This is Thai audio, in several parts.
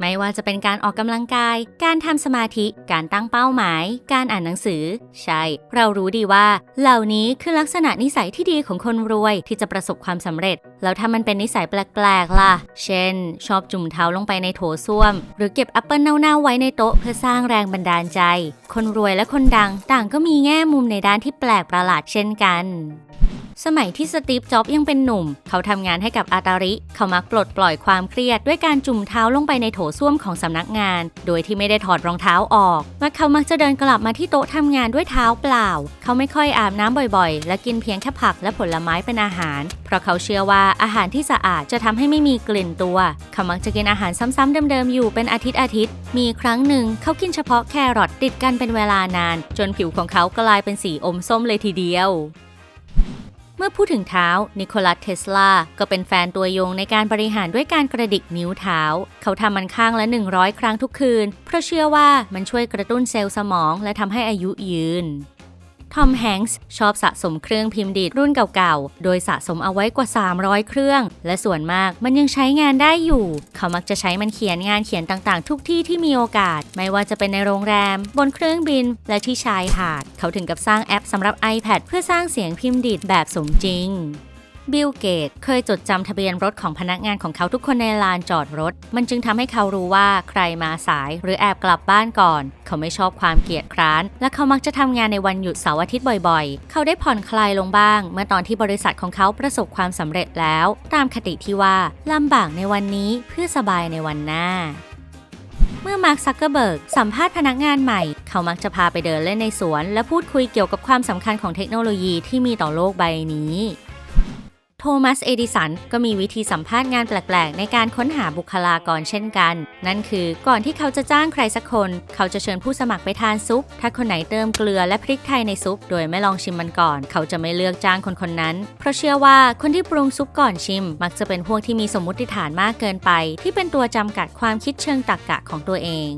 ไม่ว่าจะเป็นการออกกำลังกาย การทำสมาธิ การตั้งเป้าหมาย การอ่านหนังสือ ใช่ เรารู้ดีว่า เหล่านี้คือลักษณะนิสัยที่ดีของคนรวยที่จะประสบความสำเร็จ แล้วถ้ามันเป็นนิสัยแปลกๆ ล่ะ เช่น ชอบจุ่มเท้าลงไปในโถส้วม หรือเก็บแอปเปิลเน่าๆไว้ในโต๊ะเพื่อสร้างแรงบันดาลใจ คนรวยและคนดังต่างก็มีแง่มุมในด้านที่แปลกประหลาดเช่นกัน สมัยที่สตีฟ จ็อบยังเป็นหนุ่ม เขาทำงานให้กับอาตาริ เขามักปลดปล่อยความเครียดด้วยการจุ่มเท้าลงไปในโถส้วมของสำนักงาน โดยที่ไม่ได้ถอดรองเท้าออกและเขามักจะเดินกลับมาที่โต๊ะทำงานด้วยเท้าเปล่า เขาไม่ค่อยอาบน้ำบ่อยๆ และกินเพียงแค่ผักและผลไม้เป็นอาหาร เพราะเขาเชื่อว่าอาหารที่สะอาดจะทำให้ไม่มีกลิ่นตัว เขามักจะกินอาหารซ้ำๆเดิมๆอยู่เป็นอาทิตย์อาทิตย์ มีครั้งหนึ่งเขากินเฉพาะแครอทติดกันเป็นเวลานาน จนผิวของเขากลายเป็นสีอมส้มเลยทีเดียว เมื่อพูดถึงเท้า นิโคลัสเทสลา ก็เป็นแฟนตัวยงในการบริหารด้วยการกระดิกนิ้วเท้า เขาทำมันข้างละ 100 ครั้งทุกคืน เพราะเชื่อว่ามันช่วยกระตุ้นเซลล์สมองและทำให้อายุยืน ทอมแฮงส์ชอบสะสมเครื่องพิมพ์ดีดรุ่นเก่าๆ โดยสะสมเอาไว้กว่า 300 เครื่อง และส่วนมากมันยังใช้งานได้อยู่ เขามักจะใช้มันเขียนงานเขียนต่างๆ ทุกที่ที่มีโอกาส ไม่ว่าจะเป็นในโรงแรม บนเครื่องบิน และที่ชายหาด เขาถึงกับสร้างแอปสำหรับ iPad เพื่อสร้างเสียงพิมพ์ดีดแบบสมจริง บิลเกตเคยจดจำทะเบียนรถของพนักงานของเขาทุกคนในลานจอดรถ มันจึงทำให้เขารู้ว่าใครมาสายหรือแอบกลับบ้านก่อน เขาไม่ชอบความเกียจคร้าน และเขามักจะทำงานในวันหยุดเสาร์อาทิตย์บ่อยๆ เขาได้ผ่อนคลายลงบ้าง เมื่อตอนที่บริษัทของเขาประสบความสำเร็จแล้ว ตามคติที่ว่าลำบากในวันนี้เพื่อสบายในวันหน้าเมื่อมาร์คซักเกอร์เบิร์กสัมภาษณ์พนักงานใหม่ เขามักจะพาไปเดินเล่นในสวน และพูดคุยเกี่ยวกับความสำคัญของเทคโนโลยีที่มีต่อโลกใบนี้ โทมัส เอดิสัน ก็มีวิธีสัมภาษณ์งานแปลก ๆ ในการค้นหาบุคลากรเช่นกัน นั่นคือก่อนที่เขาจะจ้างใครสักคน เขาจะเชิญผู้สมัครไปทานซุป ถ้าคนไหนเติมเกลือและพริกไทยในซุป โดยไม่ลองชิมมันก่อน เขาจะไม่เลือกจ้างคนคนนั้น เพราะเชื่อว่าคนที่ปรุงซุปก่อนชิม มักจะเป็นพวกที่มีสมมติฐานมากเกินไป ที่เป็นตัวจำกัดความคิดเชิงตรรกกะของตัวเอง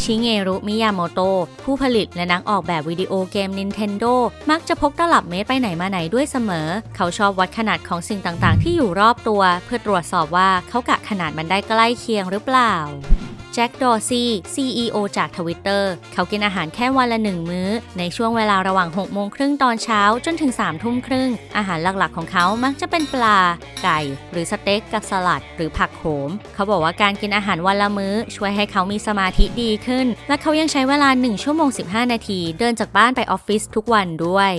ชิเงรุ มิยาโมโตะผู้ผลิตและนักออกแบบวิดีโอเกม Nintendo มักจะพกตลับเมตรไปไหนมาไหนด้วยเสมอ เขาชอบวัดขนาดของสิ่งต่างๆ ที่อยู่รอบตัว เพื่อตรวจสอบว่าเขากะขนาดมันได้ใกล้เคียงหรือเปล่า จ็คดอร์ซี CEO จาก Twitter เขากินอาหารแค่วันละหนึ่งมื้อ ในช่วงเวลาระหว่าง 6 โมงครึ่งตอนเช้าจนถึง 3 ทุ่มครึ่ง อาหารหลักๆของเขามักจะเป็นปลา ไก่ หรือสเต็กกับสลัด หรือผักโขม เขาบอกว่าการกินอาหารวันละมื้อ ช่วยให้เขามีสมาธิดีขึ้น และเขายังใช้เวลา 1 ชั่วโมง 15 นาที เดินจากบ้านไปออฟฟิศทุกวันด้วย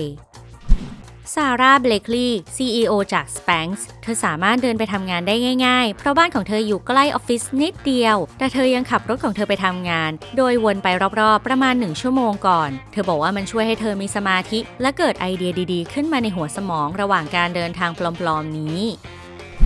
ซาร่า เบลคลีย์ CEO จาก Spanx เธอสามารถเดินไปทำงานได้ง่ายๆ เพราะบ้านของเธออยู่ใกล้ออฟฟิศนิดเดียว แต่เธอยังขับรถของเธอไปทำงาน โดยวนไปรอบๆ ประมาณ 1 ชั่วโมงก่อน เธอบอกว่ามันช่วยให้เธอมีสมาธิ และเกิดไอเดียดีๆ ขึ้นมาในหัวสมองระหว่างการเดินทางปลอมๆนี้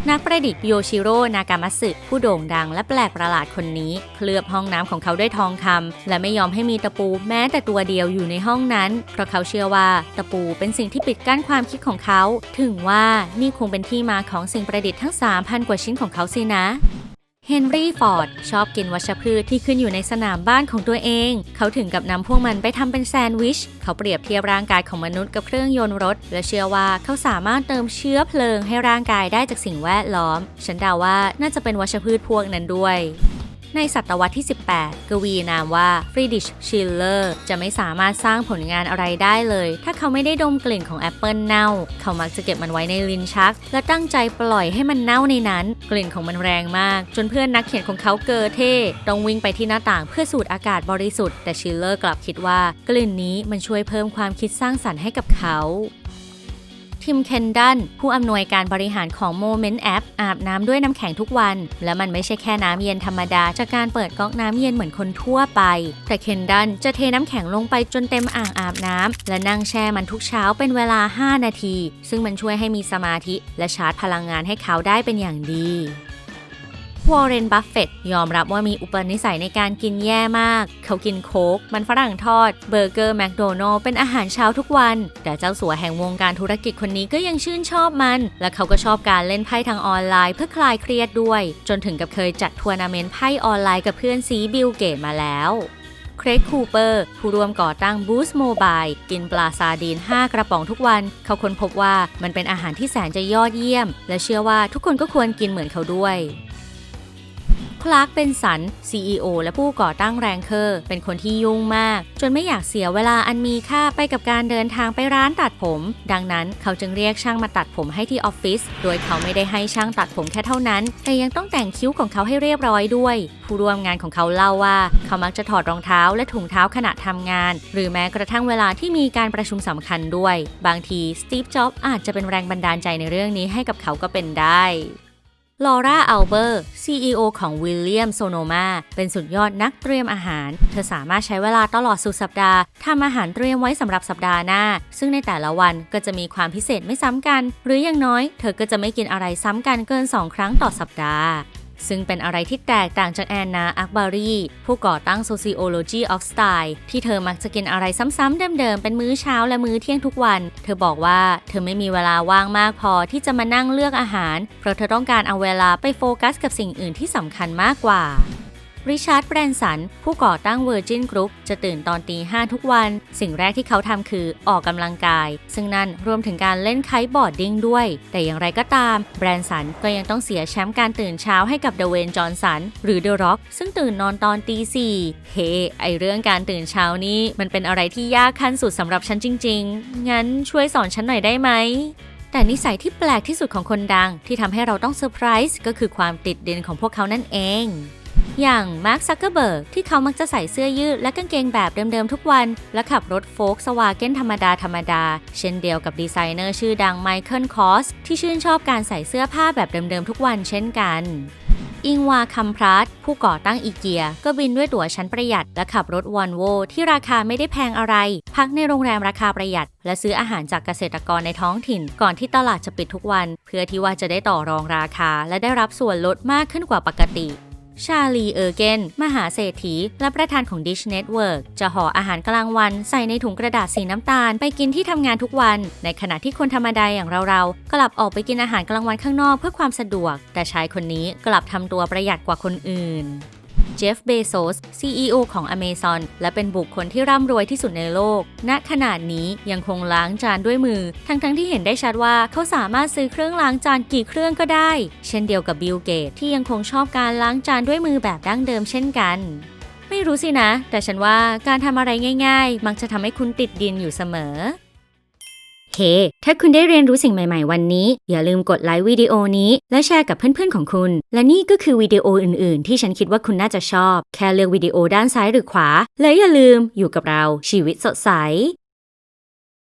นักประดิษฐ์โยชิโร่นากามัสึผู้โด่งดังและแปลกประหลาดคนนี้ เคลือบห้องน้ำของเขาด้วยทองคำและไม่ยอมให้มีตะปูแม้แต่ตัวเดียวอยู่ในห้องนั้น เพราะเขาเชื่อว่าตะปูเป็นสิ่งที่ปิดกั้นความคิดของเขา ถึงว่านี่คงเป็นที่มาของสิ่งประดิษฐ์ทั้ง 3,000 กว่าชิ้นของเขาสินะ เฮนรี่ฟอร์ดชอบกินวัชพืชที่ขึ้นอยู่ในสนามบ้านของตัวเอง เขาถึงกับนำพวกมันไปทำเป็นแซนด์วิช เขาเปรียบเทียบร่างกายของมนุษย์กับเครื่องยนต์รถ และเชื่อว่าเขาสามารถเติมเชื้อเพลิงให้ร่างกายได้จากสิ่งแวดล้อม ฉันเดาว่าน่าจะเป็นวัชพืชพวกนั้นด้วย ในศตวรรษที่ 18 กวีนามว่าฟรีดิชชิลเลอร์จะไม่สามารถสร้างผลงานอะไรได้เลย ถ้าเขาไม่ได้ดมกลิ่นของแอปเปิลเน่า เขามักจะเก็บมันไว้ในลิ้นชัก และตั้งใจปล่อยให้มันเน่าในนั้น กลิ่นของมันแรงมาก จนเพื่อนนักเขียนของเขาเกอเท่ต้องวิ่งไปที่หน้าต่างเพื่อสูดอากาศบริสุทธิ์แต่ชิลเลอร์กลับคิดว่ากลิ่นนี้มันช่วยเพิ่มความคิดสร้างสรรค์ให้กับเขา ทิมเคนดันผู้อำนวยการบริหารของ Moment App อาบน้ำด้วยน้ำแข็งทุกวัน และมันไม่ใช่แค่น้ำเย็นธรรมดา จากการเปิดก๊อกน้ำเย็นเหมือนคนทั่วไป แต่เคนดันจะเทน้ำแข็งลงไปจนเต็มอ่างอาบน้ำและนั่งแช่มันทุกเช้าเป็นเวลา 5 นาที ซึ่งมันช่วยให้มีสมาธิ และชาร์จพลังงานให้เขาได้เป็นอย่างดี วอร์เรน บัฟเฟตยอมรับว่ามีอุปนิสัยในการกินแย่มาก เขากินโค้ก มันฝรั่งทอด เบอร์เกอร์แมคโดนัลล์เป็นอาหารเช้าทุกวัน แต่เจ้าสัวแห่งวงการธุรกิจคนนี้ก็ยังชื่นชอบมัน และเขาก็ชอบการเล่นไพ่ทางออนไลน์เพื่อคลายเครียดด้วย จนถึงกับเคยจัดทัวร์นาเมนต์ไพ่ออนไลน์กับเพื่อนซีบิลเกตมาแล้วเครกคูเปอร์ ผู้ร่วมก่อตั้ง Boost Mobile กินปลาซาดีน 5 กระป๋องทุกวัน เขาค้นพบว่ามันเป็นอาหารที่แสนจะยอดเยี่ยม และเชื่อว่าทุกคนก็ควรกินเหมือนเขาด้วย ลาร์กเป็นสัน CEO และผู้ก่อตั้งแรงเคอร์ เป็นคนที่ยุ่งมาก จนไม่อยากเสียเวลาอันมีค่าไปกับการเดินทางไปร้านตัดผม ดังนั้นเขาจึงเรียกช่างมาตัดผมให้ที่ออฟฟิศโดยเขาไม่ได้ให้ช่างตัดผมแค่เท่านั้น แต่ยังต้องแต่งคิ้วของเขาให้เรียบร้อยด้วย ผู้ร่วมงานของเขาเล่าว่า เขามักจะถอดรองเท้าและถุงเท้าขณะทำงาน หรือแม้กระทั่งเวลาที่มีการประชุมสำคัญด้วย บางทีสตีฟจ็อบส์อาจจะเป็นแรงบันดาลใจในเรื่องนี้ให้กับเขาก็เป็นได้ ลอร่าอัลเบอร์ CEO ของวิลเลียมโซโนมาเป็นสุดยอดนักเตรียมอาหาร เธอสามารถใช้เวลาตลอดสุดสัปดาห์ทำอาหารเตรียมไว้สำหรับสัปดาห์หน้า ซึ่งในแต่ละวันก็จะมีความพิเศษไม่ซ้ำกัน หรืออย่างน้อย เธอก็จะไม่กินอะไรซ้ำกันเกิน 2 ครั้งต่อสัปดาห์ ซึ่งเป็นอะไรที่แตกต่างจากแอนนาอักบารีผู้ก่อตั้ง Sociology of Style ที่เธอมักจะกินอะไรซ้ำๆเดิมๆ เป็นมื้อเช้าและมื้อเที่ยงทุกวัน เธอบอกว่าเธอไม่มีเวลาว่างมากพอที่จะมานั่งเลือกอาหาร เพราะเธอต้องการเอาเวลาไปโฟกัสกับสิ่งอื่นที่สำคัญมากกว่า ริชาร์ด แบรนสัน ผู้ก่อตั้ง Virgin Group จะตื่นตอนตีห้าทุกวัน สิ่งแรกที่เขาทำคือออกกำลังกาย ซึ่งนั่นรวมถึงการเล่นไคบอร์ดดิ้งด้วย แต่อย่างไรก็ตาม แบรนสันก็ยังต้องเสียแชมป์การตื่นเช้าให้กับเดเวนจอห์นสัน หรือเดอะร็อกซึ่งตื่นนอนตอนตีสี่เฮ้ไอเรื่องการตื่นเช้านี่มันเป็นอะไรที่ยากขั้นสุดสำหรับฉันจริง ๆ งั้นช่วยสอนฉันหน่อยได้ไหมแต่นิสัยที่แปลกที่สุดของคนดังที่ทำให้เราต้องเซอร์ไพรส์ก็คือความติดดินของพวกเขานั่นเอง อย่างมาร์คซักเกอร์เบิร์กที่เขามักจะใส่เสื้อยืดและกางเกงแบบเดิมๆทุกวัน และขับรถโฟล์กสวาเกนธรรมดาธรรมดา เช่นเดียวกับดีไซเนอร์ชื่อดังไมเคิลคอสที่ชื่นชอบการใส่เสื้อผ้าแบบเดิมๆทุกวันเช่นกันอิงวาคัมพรัตผู้ก่อตั้งอีเกีย ก็บินด้วยตั๋วชั้นประหยัด และขับรถวอนโวที่ราคาไม่ได้แพงอะไร พักในโรงแรมราคาประหยัด และซื้ออาหารจากเกษตรกรในท้องถิ่น ก่อนที่ตลาดจะปิดทุกวัน เพื่อที่ว่าจะได้ต่อรองราคา และได้รับส่วนลดมากขึ้นกว่าปกติ ชาลีเออร์เกน มหาเศรษฐี และประธานของ Dish Network จะห่ออาหารกลางวันใส่ในถุงกระดาษสีน้ำตาล ไปกินที่ทำงานทุกวัน ในขณะที่คนธรรมดาอย่างเราๆ กลับออกไปกินอาหารกลางวันข้างนอกเพื่อความสะดวก แต่ชายคนนี้กลับทำตัวประหยัดกว่าคนอื่น เจฟเบโซส CEO ของ Amazon และเป็นบุคคลที่ร่ำรวยที่สุดในโลก ณ ขนาดนี้ยังคงล้างจานด้วยมือ ทั้งๆทที่เห็นได้ชัดว่าเขาสามารถซื้อเครื่องล้างจานกี่เครื่องก็ได้ เช่นเดียวกับบิลเกตที่ยังคงชอบการล้างจานด้วยมือแบบดั้งเดิมเช่นกันไม่รู้สินะ แต่ฉันว่าการทำอะไรง่าย ๆ มักจะทำให้คุณติดดินอยู่เสมอ เฮ้ถ้าคุณได้เรียนรู้สิ่งใหม่ๆ วันนี้ อย่าลืมกดไลค์วิดีโอนี้ และแชร์กับเพื่อนๆของคุณ และนี่ก็คือวิดีโออื่นๆ ที่ฉันคิดว่าคุณน่าจะชอบ แค่เลือกวิดีโอด้านซ้ายหรือขวา และอย่าลืมอยู่กับเราชีวิตสดใส